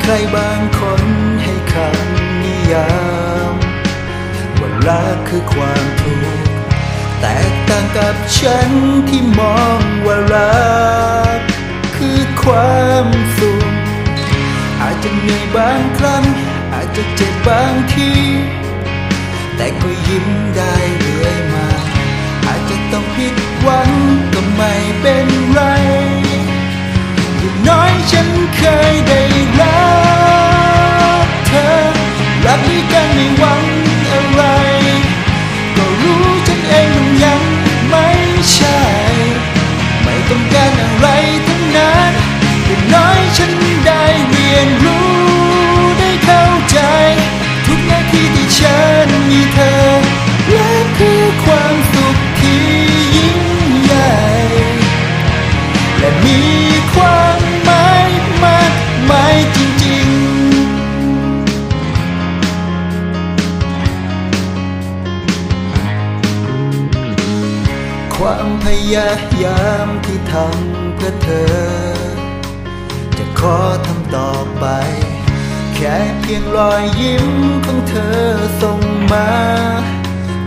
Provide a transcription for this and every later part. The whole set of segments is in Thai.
ใครบางคนให้คำนิยามว่ารักคือความทุกข์แตกต่างกับฉันที่มองว่ารัก คือความสุขอาจจะเหนื่อยบางครั้ง อาจจะเจ็บบางทีแต่ก็ยิ้มได้เรื่อยมา อาจจะต้องผิดหวังก็ไม่ ความพยายามที่ทำเพื่อเธอ จะขอทำต่อไป แค่เพียงรอยยิ้มของเธอส่งมา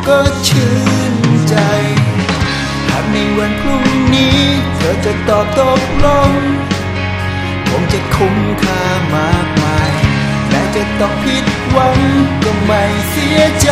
ก็ชื่นใจ หากในวันพรุ่งนี้ เธอจะตอบตกลงคงจะคุ้มค่ามากมายแม้จะต้องผิดหวังก็ไม่เสียใจ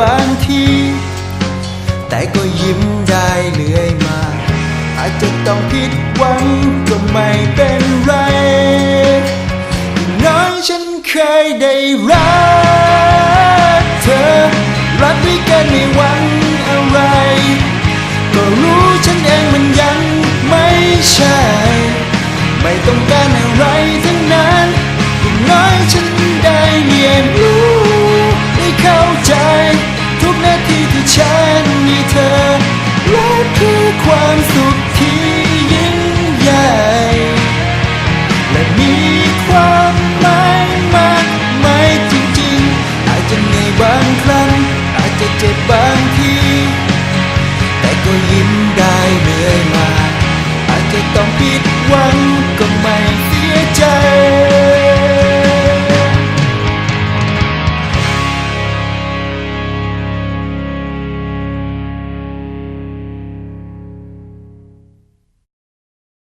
บางที แต่ก็ยิ้มได้เรื่อยมา อาจจะต้องผิดหวังก็ไม่เป็นไรน้อยฉันเคยได้รักเธอ รักด้วยกันไม่หวัง ฉันมีเธอและคือ